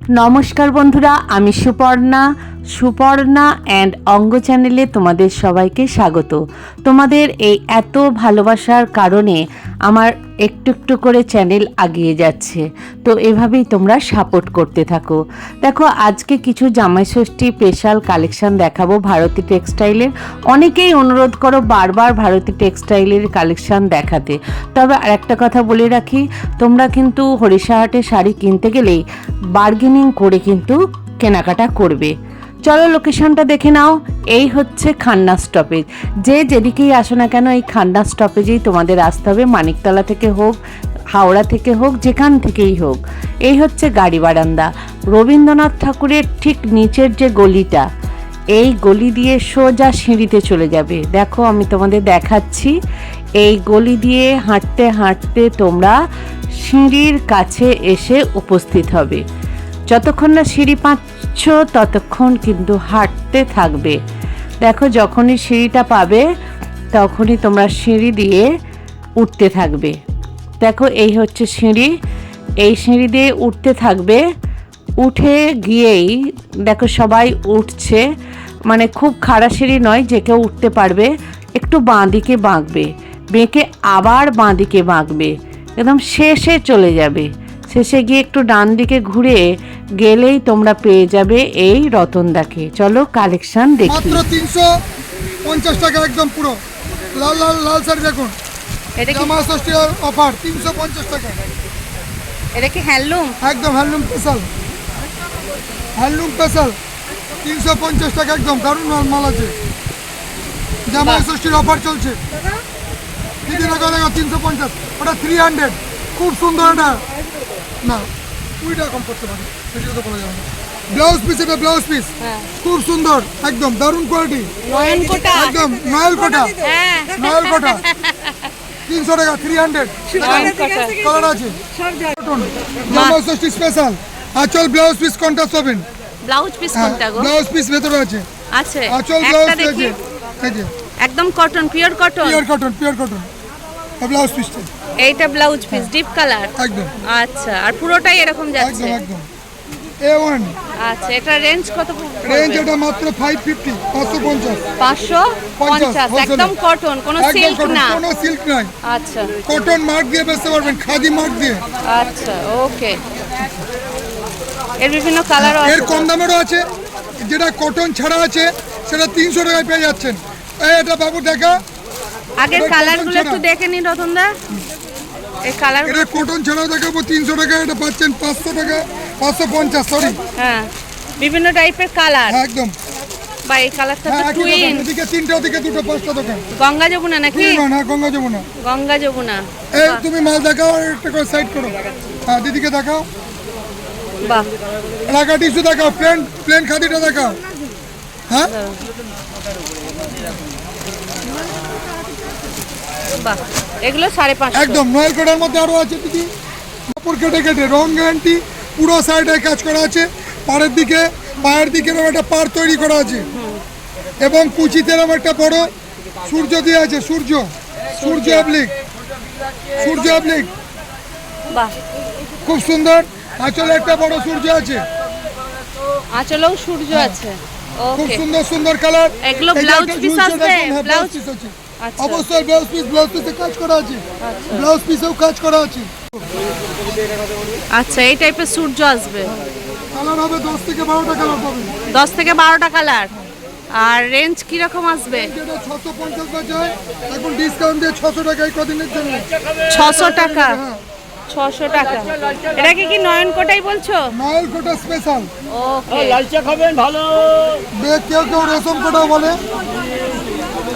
নমস্কার বন্ধুরা, আমি সুপর্ণা। সুপর্ণা অ্যান্ড অঙ্গ চ্যানেলে তোমাদের সবাইকে স্বাগত। তোমাদের এই এত ভালোবাসার কারণে আমার একটু একটু করে চ্যানেল আগিয়ে যাচ্ছে। তো এভাবেই তোমরা সাপোর্ট করতে থাকো। দেখো, আজকে কিছু জামাই ষষ্ঠী স্পেশাল কালেকশন দেখাবো ভারতী টেক্সটাইলের অনেকেই অনুরোধ করো বারবার ভারতী টেক্সটাইলের কালেকশন দেখাতে। তবে আর একটা কথা বলে রাখি, তোমরা কিন্তু হরিষাহাটে শাড়ি কিনতে গেলেই বার্গেনিং করে কিন্তু কেনাকাটা করবে। চলো লোকেশনটা দেখে নাও। এই হচ্ছে খান্না স্টপেজ যে যেদিকেই আসো না কেন, এই খান্না স্টপেজেই তোমাদের আসতে হবে। মানিকতলা থেকে হোক, হাওড়া থেকে হোক, যেখান থেকেই হোক। এই হচ্ছে গাড়ি বারান্দা। রবীন্দ্রনাথ ঠাকুরের ঠিক নিচের যে গলিটা, এই গলি দিয়ে সোজা সিঁড়িতে চলে যাবে। দেখো, আমি তোমাদের দেখাচ্ছি। এই গলি দিয়ে হাঁটতে হাঁটতে তোমরা সিঁড়ির কাছে এসে উপস্থিত হবে। যতক্ষণ না সিঁড়ি পাচ্ছ, ততক্ষণ কিন্তু হাঁটতে থাকবে। দেখো, যখনই সিঁড়িটা পাবে, তখনই তোমরা সিঁড়ি দিয়ে উঠতে থাকবে। দেখো, এই হচ্ছে সিঁড়ি। এই সিঁড়ি দিয়ে উঠতে থাকবে। উঠে গিয়েই, দেখো, সবাই উঠছে। মানে খুব খাড়া সিঁড়ি নয় যে কেউ উঠতে পারবে। একটু বাঁ দিকে বাঁকবে। বেঁকে আবার বাঁ দিকে বাঁকবে। একদম শেষে চলে যাবে। শেষে গিয়ে একটু ডান দিকে ঘুরে গেলেই তোমরা পেয়ে যাবে এই রতনদাকে চলো কালেকশন দেখি। মাত্র তিনশো পঞ্চাশ টাকা একদম পুরো। লাল লাল লাল শাড়ি দেখুন। এটা কি জামা ষষ্ঠী অফার তিনশো পঞ্চাশ টাকা। এটা কি হ্যান্ডলুম? একদম হ্যান্ডলুম স্পেশাল হ্যান্ডলুম স্পেশাল তিনশো পঞ্চাশ টাকা একদম দারুণ মাল মাল আছে। জামা ষষ্ঠীর অফার চলছে। দিদি? দেখো দেখো তিনশো পঞ্চাশ। ওটা থ্রি হান্ড্রেড খুব সুন্দর এটা। না। কুড়ি কম করতে পারি বেশি তো বলা যাবে না। ব্লাউজ পিস এটা ব্লাউজ পিস হ্যাঁ। খুব সুন্দর একদম দারুণ কোয়ালিটি নয়ন কোটা একদম নয়েল কোটা হ্যাঁ। নয়েল কোটা তিনশো টাকা থ্রি হান্ড্রেড কালার আছে কটন স্পেশাল আচল ব্লাউজ পিস কন্ট্রাস্ট হবেন ব্লাউজ পিস কোনটা গো? ব্লাউজ পিস ভেতরে আছে। আছে। আচল ব্লাউজ আছে একদম cotton pure cotton pure cotton pure cotton blouse পিসটা এইটা ব্লাউজ পিস ডিপ কালার একদম। আচ্ছা আর পুরোটাই এরকম যাচ্ছে? একদম। এ ওয়ান আচ্ছা এটা রেঞ্জ কত রেঞ্জ এটা মাত্র ফাইভ ফিফটি পাঁচশো পঞ্চাশ। পাঁচশো পঞ্চাশ wholesale। একদম কটন কোনো সিল্ক না? কোনো সিল্ক নাই। আচ্ছা। কটন মার্ক দিয়ে বেচতে পারবেন খাদি মার্ক দিয়ে। আচ্ছা ওকে। এর বিভিন্ন কালারও এর আছে। কম দামেরও আছে যেটা কটন ছাড়া আছে সেটা তিনশো টাকায় পেয়ে যাচ্ছেন। এটা বাবু দেখা। আগের কালারগুলো একটু। দেখে নিন রতনদা। এই কালার এটা কটন ছাড়াও দেখাবো তিনশো টাকা এটা পাচ্ছেন পাঁচশো টাকা পাঁচশো পঞ্চাশ সরি হ্যাঁ বিভিন্ন টাইপের কালার হ্যাঁ একদম। বা এই কালারটা হ্যাঁ তো টুইন এদিকে তিনটা ওদিকে দুটো পাঁচটা দোকান। গঙ্গা যমুনা নাকি? হ্যাঁ গঙ্গা যমুনা। গঙ্গা যমুনা। এই তুমি মাল দেখাও আর একটা করে সাইড করো। হ্যাঁ দিদিকে দেখাও। বাহ। এলাকা টিস্যু দেখাও প্লেন প্লেন খাদিটা দেখাও। হ্যাঁ? বাহ এগুলো সাড়ে পাঁচশো। একদম নয়েল কোটার মধ্যে আরও আছে দিদি। কাপড় কেটে কেটে রং গ্যারান্টি পুরো সাইডে কাজ করা আছে। পাড়ের দিকে পায়ের দিকে এরকম একটা পাড় তৈরি করা আছে। এবং কুচিতে এরকম একটা বড় সূর্য দিয়ে আছে সূর্য। সূর্য অবলিক সূর্য অবলিক বাহ। খুব সুন্দর। আঁচলে একটা বড় সূর্য আছে। আঁচলেও সূর্য আছে। খুব সুন্দর সুন্দর কালার এগুলো blouse piece আসবে? ব্লাউজ পিস আছে। অবশ্যই ব্লাউজ পিস ব্লাউজ পিসে কাজ করা আছে। ব্লাউজ পিসেও কাজ করা আছে। আচ্ছা এই টাইপের সূর্য আসবে। কালার হবে দশ থেকে বারোটা কালার পাবেন দশ থেকে বারোটা কালার আর রেঞ্জ কীরকম আসবে? ছশো পঞ্চাশ বাজায় এখন ডিসকাউন্ট দিয়ে ছশো টাকা এই কদিনের জন্য। ছশো টাকা? হ্যাঁ। ছশো টাকা। এটা কি কি নয়ন কোটাই বলছো? নয়েল কোটা স্পেশাল ওকে লাল চা খাবেন ভালো। কেউ কেউ রেশম কোটাও বলে।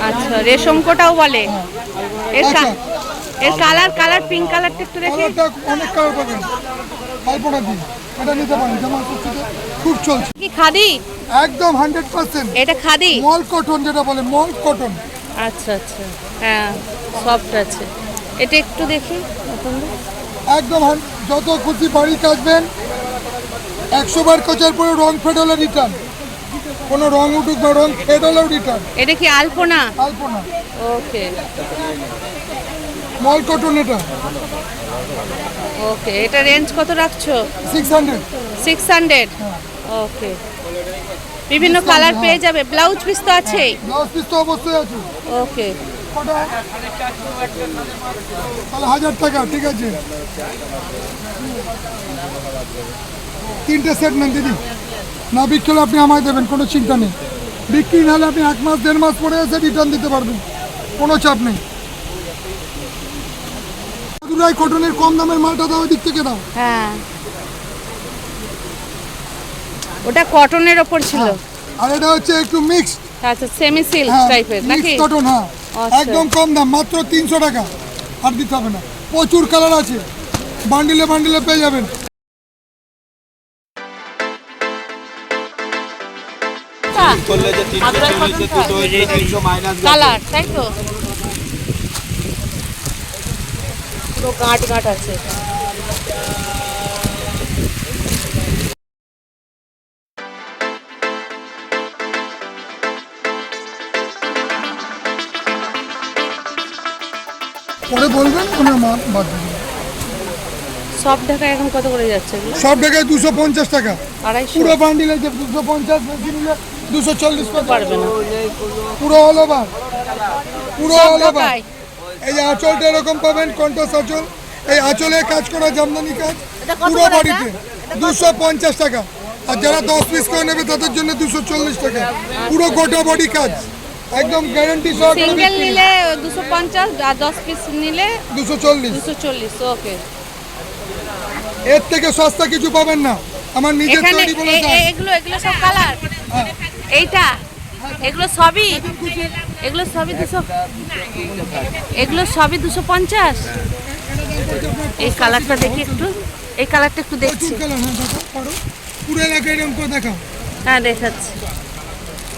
আচ্ছা রেশম কোটাও বলে। এর আচ্ছা। এর কালার কালার পিঙ্ক কালারটা একটু দেখি। অনেক কালার পাবেন। অল্পটা দিন। এটা নিতে পারেন যেমন সবথেকে খুব চলছে। কি খাদি? একদম হান্ড্রেড পার্সেন্ট। এটা খাদি? মল কটন যেটা বলে মল কটন। আচ্ছা আচ্ছা। হ্যাঁ সফট আছে। এটা একটু দেখি। একদম যত খুশি বাড়ি কাচবেন একশো বার কোচার পরে রং ফেড হলে রিটার্ন কোনো রং উঠুক বা রং ফেড হলেও রিটার্ন এটা কি আলপনা? আলপনা। ওকে। স্মল কটন এটা। ওকে এটা রেঞ্জ কত রাখছো? Six hundred six hundred okay. বিভিন্ন কালার পেয়ে যাবে। ব্লাউজ পিস তো আছেই ব্লাউজ পিস তো অবশ্যই আছে। ওকে। তাহলে হাজার টাকা ঠিক আছে। তিনটে সেট নেন দিদি। না বিক্রি হলে আপনি আমায় দেবেন কোনো চিন্তা নেই। বিক্রি না হলে আপনি এক মাস দেড় মাস পরে এসে রিটার্ন দিতে পারবেন। কোনো চাপ নেই। দুরাই কটনের কম দামের মালটা দাও দিক থেকে দাও। হ্যাঁ। ওটা কটনের ওপর ছিল। আর এটা হচ্ছে একটু মিক্সড আচ্ছা সেমি সিল্ক হ্যাঁ টাইপের নাকি? কটন হ্যাঁ। আচ্ছা। একদম কম দাম মাত্র তিনশো টাকা। আর দিতে হবে না। প্রচুর কালার আছে। বান্ডিলে বান্ডিলে পেয়ে যাবেন। করলে যে তিনশো চল্লিশে দুটো হয়েছে তিনশো মাইনাস কালার তাই তো পুরো গাঁট গাঁট আছে। পরে বলবেন মা- বাদ সব ঢাকা এখন কত করে যাচ্ছে সব জায়গায় দুশো পঞ্চাশ টাকা। পুরো বান্ডিল দুশো পঞ্চাশ নিলে দুশো চল্লিশ পারবে না। পুরো অল ওভার পুরো অল ওভার এই যে আঁচলটা এরকম পাবেন কন্টাস আঁচল। এই আঁচলে কাজ করা জামদানি কাজ পুরো বাড়িতে। দুশো পঞ্চাশ টাকা। আর যারা দশ পিস করে নেবে তাদের জন্য দুশো চল্লিশ টাকা। পুরো গোটা বডি কাজ। একদম গ্যারান্টি সিঙ্গেল নিলে দুশো পঞ্চাশ আর দশ পিস নিলে দুশো চল্লিশ। দুশো চল্লিশ ওকে এর থেকে সস্তা কিছু পাবেন না। আমার নিজের তৈরি বলে এগুলো এগুলো সব কালার এইটা? এগুলো সবই? এগুলো সবই দুশো এগুলো সবই দুশো পঞ্চাশ? এই কালারটা দেখি একটু। এই কালারটা একটু দেখছি। হ্যাঁ দেখাচ্ছি।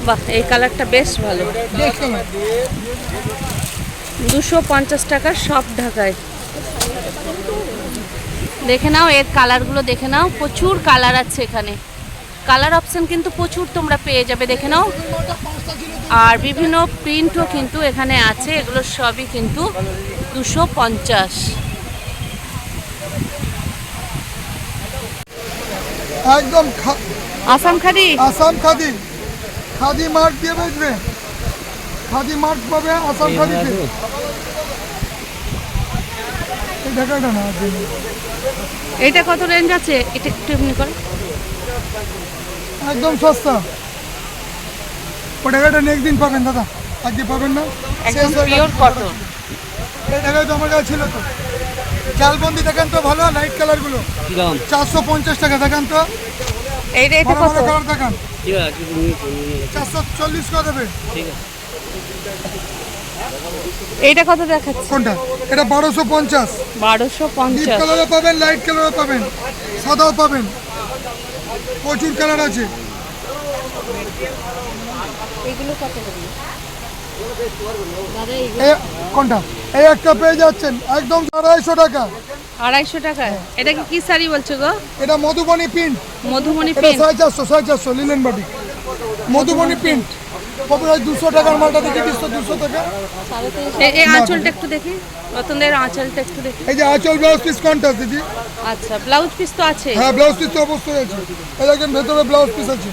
বাহ, এই কালারটা বেশ ভালো। দুশো পঞ্চাশ টাকা সব ঢাকায়। দেখে নাও, এর কালারগুলো দেখে নাও। প্রচুর কালার আছে এখানে। কালার অপশন কিন্তু প্রচুর তোমরা পেয়ে যাবে দেখে নাও। আর বিভিন্ন প্রিন্টও কিন্তু এখানে আছে এগুলো সবই কিন্তু দুশো পঞ্চাশ। একদম আসাম খাদি? আসাম খাদি। খাদি মার্ক দিয়ে বেচবে। খাদি মার্ক পাবে আসাম খাদিতে। এটা কত রেঞ্জ আছে? এটা একটু এমনি করো। একদম সস্তা। ও ঢাকাটা নেক্সট দিন পাবেন দাদা। আজকে পাবেন না। একদম পিওর কটন এই ঢাকায় তো আমার কাছে ছিল তো। জালবন্দি দেখেন তো ভালো লাইট কালারগুলো কিরম চারশো পঞ্চাশ টাকা দেখান তো। এইটা এটা ভালো কত? কালার দেখান। চারশো চল্লিশ করে দেবে। ঠিক আছে। এইটা কত দেখাচ্ছে? কোনটা? এটা বারোশো পঞ্চাশ। বারোশো পঞ্চাশ। কালারও পাবেন লাইট কালারও পাবেন সাদাও পাবেন। প্রচুর কালার আছে। এগুলো কত কোনটা? এই একটা পেয়ে যাচ্ছেন একদম আড়াইশো টাকা। আড়াইশো টাকা? এটা কি কি শাড়ি বলছো গো? এটা মধুবনী প্রিন্ট এটা প্রিন্ট সাড়ে চারশো সাড়ে চারশো লিলেন বাটি। মধুবনী প্রিন্ট প্রায় দুশো টাকার মালটা দেখি দিচ্ছ দুশো টাকা? এই আঁচলটা একটু দেখি। রতনদের আঁচলটা একটু দেখি। এই যে আঁচল ব্লাউজ পিস কোনটা দিদি? আচ্ছা ব্লাউজ পিস তো আছে। হ্যাঁ ব্লাউজ পিস তো অবশ্যই আছে। এই দেখেন ভেতরে ব্লাউজ পিস আছে।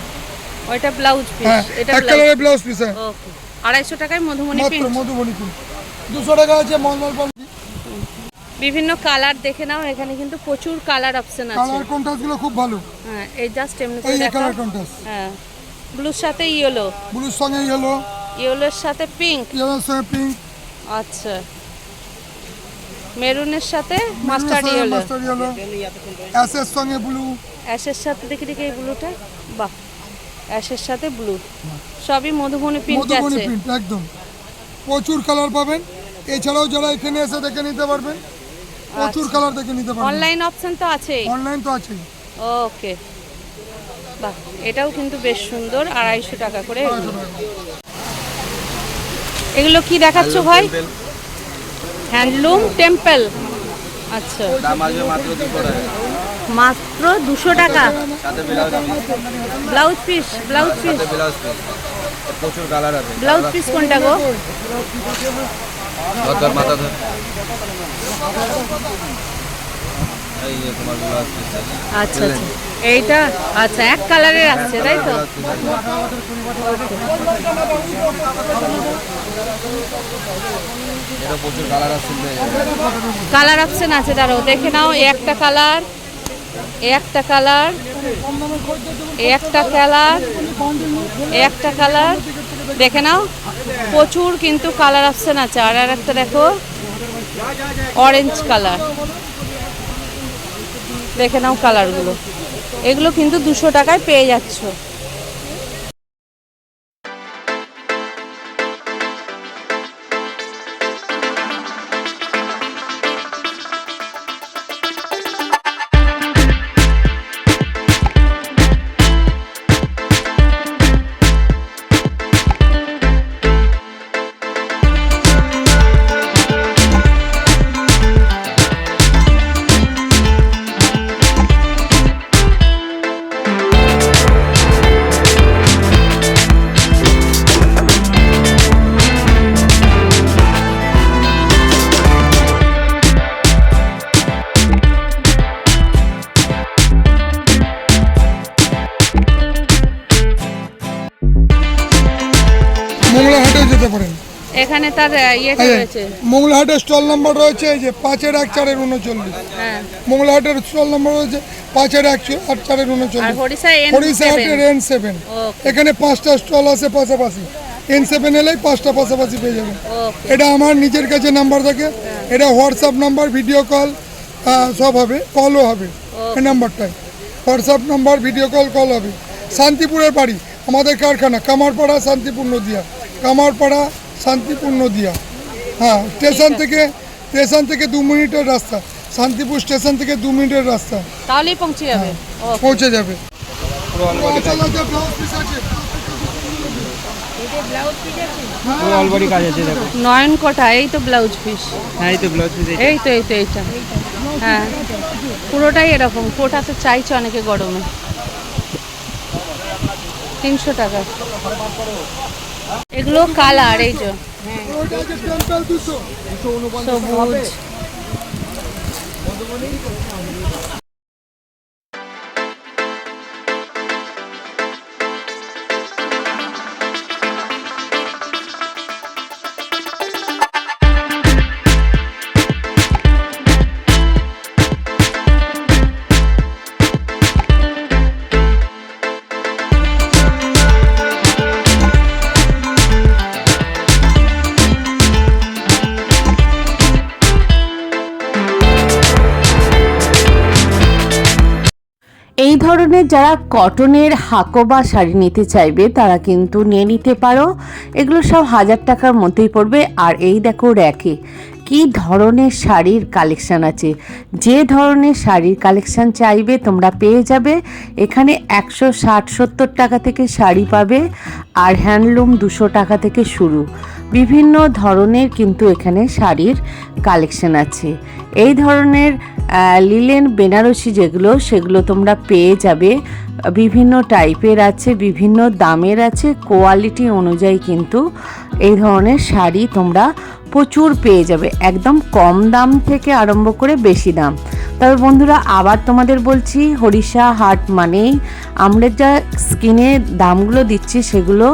ওইটা ব্লাউজ পিস এটা এক কালারের ব্লাউজ পিস ওকে আড়াইশো টাকায় মধুমণি প্রিন্ট প্রিন্ট দুশো টাকা আছে বিভিন্ন কালার দেখে নাও এখানে কিন্তু প্রচুর কালার অপশন আছে। কালার কন্ট্রাস্টগুলো খুব ভালো। হ্যাঁ এই জাস্ট এমনি এই কালার কন্ট্রাস্ট হ্যাঁ। ব্লুর সাথে ইয়েলো। ব্লুর সঙ্গে ইয়েলো। ইয়েলোর সাথে পিঙ্ক ইয়েলোর সঙ্গে পিঙ্ক আচ্ছা। মেরুনের সাথে মাস্টার্ড ইয়েলো। অ্যাসের সঙ্গে ব্লু। অ্যাশের সাথে দেখি দেখি এই ব্লুটা। বাহ। অ্যাশের সাথে ব্লু। সবই মধুবনী প্রিন্ট মধুবনী আছে। প্রিন্ট একদম। প্রচুর কালার পাবেন। এছাড়াও যারা এখানে এসে দেখে নিতে পারবেন প্রচুর কালার দেখে নিতে পারবেন। অনলাইন অপশন তো আছেই। অনলাইন তো আছেই। ওকে বাহ এটাও কিন্তু বেশ সুন্দর আড়াইশো টাকা করে। এগুলো। কি দেখাচ্ছ ভাই? হ্যান্ডলুম টেম্পল আচ্ছা। মাত্র দুশো টাকা। Blouse piece blouse piece blouse piece প্রচুর কালার আছে। ব্লাউজ পিস কোনটা গো? মাথা এই যে তোমার ব্লাউজ পিস আচ্ছা আচ্ছা। এইটা আচ্ছা এক কালারের আসছে তাই তো? এটা প্রচুর কালার যাবে। কালার অপশন আছে দাঁড়াও দেখে নাও একটা কালার একটা কালার একটা কালার একটা কালার দেখে নাও প্রচুর কিন্তু কালার অপশন আছে। আর আর একটা দেখো অরেঞ্জ কালার দেখে নাও কালারগুলো এগুলো কিন্তু দুশো টাকায় পেয়ে যাচ্ছ। এখানে তার ইয়েটা রয়েছে। মোংলাহাটের স্টল নাম্বার রয়েছে এই যে পাঁচের এক চারের উনচল্লিশ। হ্যাঁ। মোংলাহাটের স্টল নাম্বার রয়েছে পাঁচের এক আট চারের উনচল্লিশ। হরিষা এন এন সেভেন এখানে পাঁচটা স্টল আছে পাশাপাশি। এন সেভেন এলেই পাঁচটা পাশাপাশি পেয়ে যাবেন। এটা আমার নিজের কাছে নাম্বার থাকে। এটা হোয়াটসঅ্যাপ নাম্বার ভিডিও কল সব হবে কলও হবে এই নাম্বারটায়। WhatsApp number video call call হবে। শান্তিপুরের বাড়ি আমাদের কারখানা কামারপাড়া শান্তিপুর নদিয়া। কামারপাড়া শান্তিপুর নদিয়া। হ্যাঁ স্টেশন থেকে স্টেশন থেকে দু মিনিটের রাস্তা। শান্তিপুর স্টেশন থেকে দু মিনিটের রাস্তা। তাহলেই পৌঁছে যাবে। পৌঁছে যাবে। পুরো অলবডি কাজ আছে। দেখো। নয়ন কটা এই তো ব্লাউজ পিস হ্যাঁ এই তো ব্লাউজ পিস এই তো। এই তো এইটা হ্যাঁ পুরোটাই এরকম। চাইছে অনেকে গরমে। তিনশো টাকা। এগুলো কালার এই যে। দুশো সবুজ। এই ধরনের যারা কটনের হাকোবা শাড়ি নিতে চাইবে, তারা কিন্তু নিয়ে নিতে পারো। এগুলো সব হাজার টাকার মধ্যেই পড়বে। আর এই দেখো র্যাকে, কি ধরনের শাড়ির কালেকশান আছে। যে ধরনের শাড়ির কালেকশান চাইবে, তোমরা পেয়ে যাবে। এখানে একশো ষাট সত্তর টাকা থেকে শাড়ি পাবে, আর হ্যান্ডলুম দুশো টাকা থেকে শুরু। বিভিন্ন ধরনের কিন্তু এখানে শাড়ির কালেকশন আছে। এই ধরনের লিলেন বেনারসি যেগুলো, সেগুলো তোমরা পেয়ে যাবে। বিভিন্ন টাইপের আছে, বিভিন্ন দামের আছে কোয়ালিটি অনুযায়ী কিন্তু এই ধরনের শাড়ি তোমরা প্রচুর পেয়ে যাবে। একদম কম দাম থেকে আরম্ভ করে বেশি দাম। তবে বন্ধুরা, আবার তোমাদের বলছি, হরিষা হাট মানেই আমরা যা স্কিনে দামগুলো দিচ্ছি, সেগুলো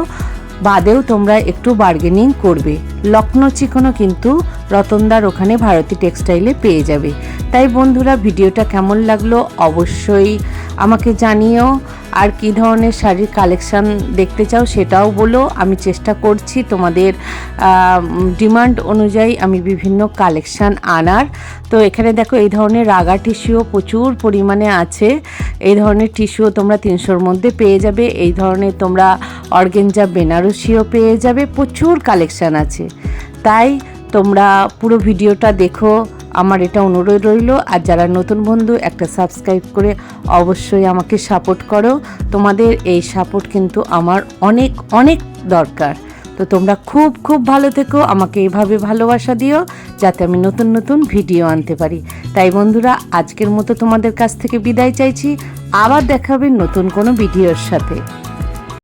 বাদেও তোমরা একটু বার্গেনিং করবে। লখনৌ চিকনও কিন্তু রতনদার ওখানে ভারতী টেক্সটাইলে পেয়ে যাবে। তাই বন্ধুরা, ভিডিওটা কেমন লাগল অবশ্যই আমাকে জানিও। আর কি ধরনের শাড়ির কালেকশান দেখতে চাও সেটাও বলো। আমি চেষ্টা করছি তোমাদের ডিমান্ড অনুযায়ী আমি বিভিন্ন কালেকশান আনার। তো এখানে দেখো এই ধরনের রাগা টিস্যুও প্রচুর পরিমাণে আছে। এই ধরনের টিস্যুও তোমরা তিনশোর মধ্যে পেয়ে যাবে। এই ধরনের তোমরা অর্গেঞ্জা বেনারসিও পেয়ে যাবে। প্রচুর কালেকশান আছে। তাই তোমরা পুরো ভিডিওটা দেখো। আমার এটা অনুরোধ রইল, আর যারা নতুন বন্ধু, একটা সাবস্ক্রাইব করে অবশ্যই আমাকে সাপোর্ট করো। তোমাদের এই সাপোর্ট কিন্তু আমার অনেক অনেক দরকার। তো তোমরা খুব খুব ভালো থেকো, আমাকে এভাবে ভালোবাসা দিও, যাতে আমি নতুন নতুন ভিডিও আনতে পারি। তাই বন্ধুরা, আজকের মতো তোমাদের কাছ থেকে বিদায় চাইছি। আবার দেখাবে নতুন কোনো ভিডিওর সাথে।